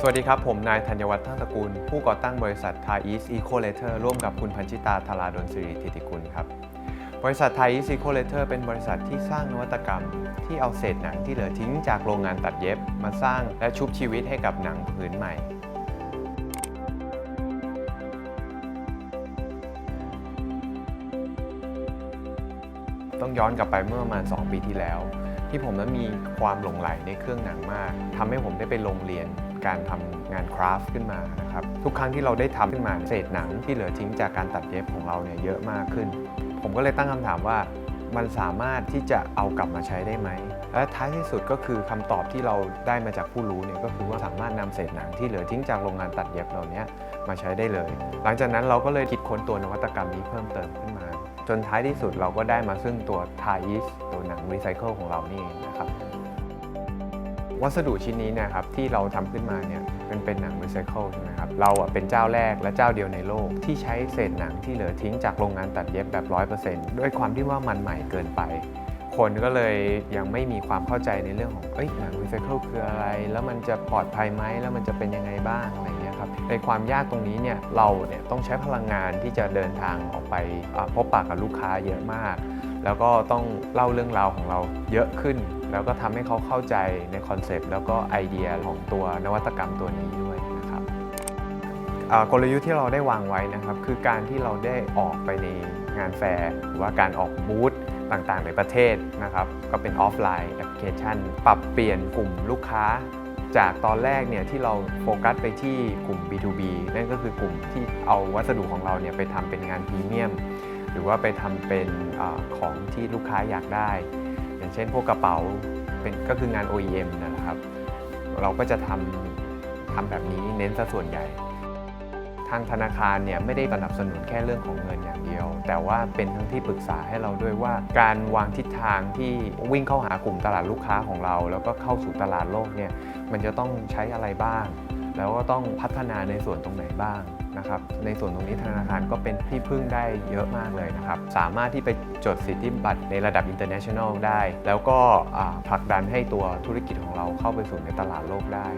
สวัสดีครับ ผมนายธัญวัฒน์ทั้งตระกูล ผู้ก่อตั้งบริษัท Thai East Eco Letter ร่วมกับคุณพันชิตาธาราดลสิริธิติกุลครับ บริษัท Thai East Eco Letter เป็นบริษัทที่สร้างนวัตกรรม ที่เอาเศษหนังที่เหลือทิ้งจากโรงงานตัดเย็บ มาสร้างและชุบชีวิตให้กับหนังผืนใหม่ต้องย้อนกลับไปเมื่อประมาณ 2 ปีที่แล้ว ที่ผมนั้นมีความหลงไหลในเครื่องหนังมากทำให้ผมได้ไปลงเรียนการทำงานคราฟต์ขึ้นมานะครับทุกครั้งที่เราได้ทำขึ้นมาเศษหนังที่เหลือทิ้งจากการตัดเย็บของเราเนี่ยเยอะมากขึ้น ผมก็เลยตั้งคำถามว่า มันสามารถที่จะเอากลับมาใช้ได้ไหม และท้ายที่สุดก็คือคำตอบที่เราได้มาจากผู้รู้เนี่ยก็คือว่าสามารถนำเศษหนังที่เหลือทิ้งจากโรงงานตัดเย็บเหล่านี้มาใช้ได้เลย หลังจากนั้นเราก็เลยคิดค้นตัวนวัตกรรมนี้เพิ่มเติมขึ้นมา จนท้ายที่สุดเราก็ได้มาซึ่งตัว t a i s ตัวหนังรีไซเคิลของเรานี่เองนะครับ วัสดุชิ้นนี้นะครับที่เราทำขึ้นมาเนี่ยเป็นเป็นหนังรีไซเคิลใช่ไหมครับเราเป็นเจ้าแรกและเจ้าเดียวในโลก ที่ใช้เศษหนังที่เหลือทิ้งจากโรงงานตัดเย็บแบบ 100%ด้วยความที่ว่ามันใหม่เกินไป คนก็เลยยังไม่มีความเข้าใจในเรื่องของเอ้ยหนังรีไซเคิลคืออะไร แล้วมันจะปลอดภัยไหมแล้วมันจะเป็นยังไงบ้างอะไรเงี้ยครับในความยากตรงนี้เนี่ยเราเนี่ยต้องใช้พลังงานที่จะเดินทางออกไปพบปะกับลูกค้าเยอะมาก แล้วก็ต้องเล่าเรื่องราวของเราเยอะขึ้น แล้วก็ทำให้เขาเข้าใจในคอนเซปต์แล้วก็ไอเดียของตัวนวัตกรรมตัวนี้ด้วยนะครับกลยุทธ์ที่เราได้วางไว้นะครับ คือการที่เราได้ออกไปในงานแฟร์หรือว่าการออกบูธต่างๆ ในประเทศนะครับ ก็เป็นออฟไลน์แอปพลิเคชัน ปรับเปลี่ยนกลุ่มลูกค้า จากตอนแรกเนี่ยที่เราโฟกัสไปที่กลุ่ม B2B นั่นก็คือกลุ่มที่เอาวัสดุของเราเนี่ยไปทำเป็นงานพรีเมียม หรือว่าไปทำเป็นอของที่ลูกค้าอยากได้ อย่างเช่นพวกกระเป๋าเป็นก็คืองาน OEM นะครับ เราก็จะทำทำแบบนี้เน้นซะส่วนใหญ่ ทางธนาคารเนี่ยไม่ได้สนับสนุนแค่เรื่องของเงินอย่างเดียว แต่ว่าเป็นทั้งที่ปรึกษาให้เราด้วยว่า การวางทิศทางที่วิ่งเข้าหากลุ่มตลาดลูกค้าของเรา แล้วก็เข้าสู่ตลาดโลกเนี่ยมันจะต้องใช้อะไรบ้าง แล้วก็ต้องพัฒนาในส่วนตรงไหนบ้าง นะครับในส่วนตรงนี้ธนาคารก็เป็นที่พึ่งได้เยอะมากเลยนะครับ สามารถที่ไปจดสิทธิบัตรในระดับ international ได้ แล้วก็ผลักดันให้ตัวธุรกิจของเราเข้าไปสู่ในตลาดโลกได้